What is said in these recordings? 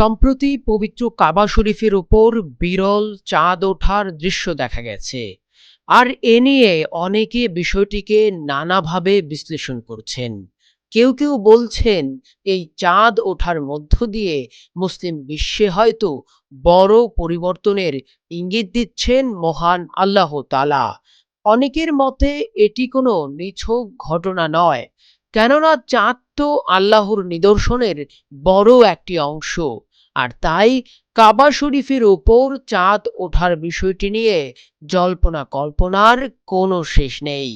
সম্প্রতি পবিত্র কাবা শরীফের ওপর বিরল চাঁদ ওঠার দৃশ্য দেখা গেছে। আর এ নিয়ে অনেকে বিষয়টিকে নানাভাবে বিশ্লেষণ করছেন। কেউ কেউ বলছেন, এই চাঁদ ওঠার মধ্য দিয়ে মুসলিম বিশ্বে হয়তো বড় পরিবর্তনের ইঙ্গিত দিচ্ছেন মহান আল্লাহ তালা অনেকের মতে এটি কোনো নিছক ঘটনা নয়, কেননা চাঁদ তো আল্লাহর নিদর্শনের বড় একটি অংশ। আর তাই কাবা শরীফের ওপর চাঁদ ওঠার বিষয়টি নিয়ে জল্পনা কল্পনার কোনো শেষ নেই।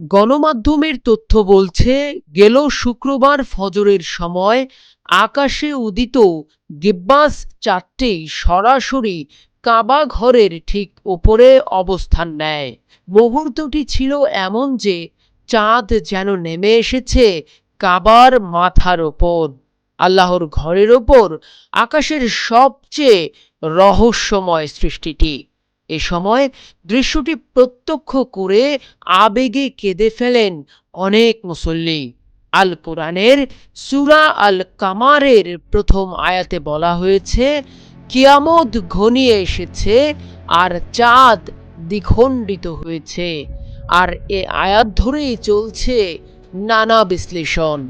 গণমাধ্যমের তথ্য বলছে, গেল শুক্রবার ফজরের সময় আকাশে উদিত গিব্বাস চারটি সরাসরি কাবা ঘরের ঠিক ওপরে অবস্থান নেয়। মুহূর্তটি ছিল এমন যে চাঁদ যেন নেমে এসেছে কাবার মাথার ওপর, আল্লাহর ঘরের ওপর, আকাশের সবচেয়ে রহস্যময় সৃষ্টিটি। এ সময় দৃশ্যটি প্রত্যক্ষ করে আবেগে কেঁদে ফেলেন অনেক মুসল্লি। আল কোরআনের সুরা আল কামারের প্রথম আয়াতে বলা হয়েছে, কিয়ামত ঘনিয়ে এসেছে আর চাঁদ দ্বিখণ্ডিত হয়েছে। আর এ আয়াত ধরেই চলছে নানা বিশ্লেষণ।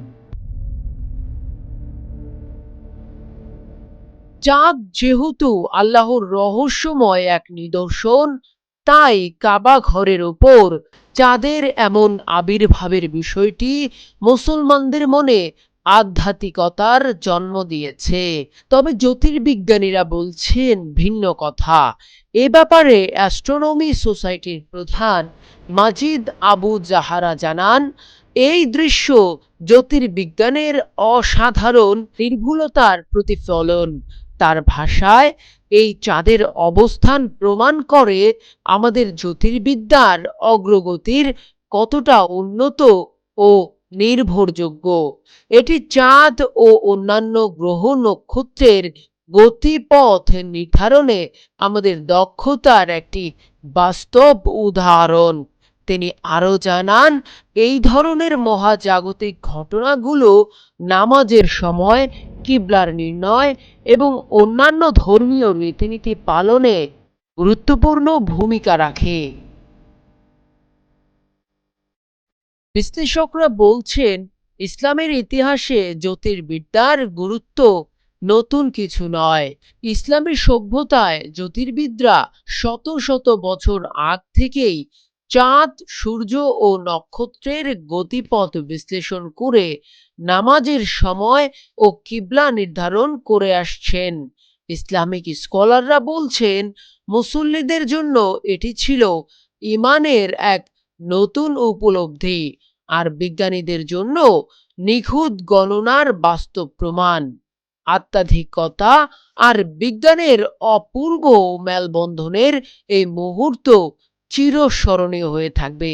চাঁদ যেহেতু আল্লাহর রহস্যময় এক নিদর্শন, তাই কাবা ঘরের ওপর চাঁদের এমন আবির্ভাবের বিষয়টি মুসলমানদের মনে আধ্যাত্মিকতার জন্ম দিয়েছে। তবে জ্যোতির্বিজ্ঞানীরা বলছেন ভিন্ন কথা। এ ব্যাপারে অ্যাস্ট্রোনমি সোসাইটির প্রধান মাজিদ আবু জাহারা জানান এই দৃশ্য জ্যোতির্বিজ্ঞানের অসাধারণ নির্ভুলতার প্রতিফলন। তার ভাষায় এই চাঁদের অবস্থান প্রমাণ করে আমাদের জ্যোতির্বিদ্যার অগ্রগতির কতটা উন্নত ও নির্ভরযোগ্য। এটি চাঁদ ও অন্যান্য গ্রহ নক্ষত্রের গতিপথ নির্ধারণে আমাদের দক্ষতার একটি বাস্তব উদাহরণ। তিনি আরও জানান, এই ধরনের মহাজাগতিক ঘটনাগুলো নামাজের সময়, কিবলার নির্ণয় এবং অন্যান্য ধর্মীয় রীতিনীতি পালনে গুরুত্বপূর্ণ ভূমিকা রাখে। বিশ্লেষকরা বলছেন, ইসলামের ইতিহাসে জ্যোতির্বিদ্যার গুরুত্ব নতুন কিছু নয়। ইসলামী সভ্যতায় জ্যোতির্বিদরা শত শত বছর আগ থেকেই চাঁদ, সূর্য ও নক্ষত্রের গতিপথ বিশ্লেষণ করে নামাজের সময় ও কিবলা নির্ধারণ করে আসছেন। ইসলামিক স্কলাররা বলছেন, মুসল্লিদের জন্য এটি ছিল ইমানের এক নতুন উপলব্ধি, আর বিজ্ঞানীদের জন্য নিখুঁত গণনার বাস্তব প্রমাণ। আত্মাধিকতা আর বিজ্ঞানের অপূর্ব মেলবন্ধনের এই মুহূর্ত চিরস্মরণীয় হয়ে থাকবে।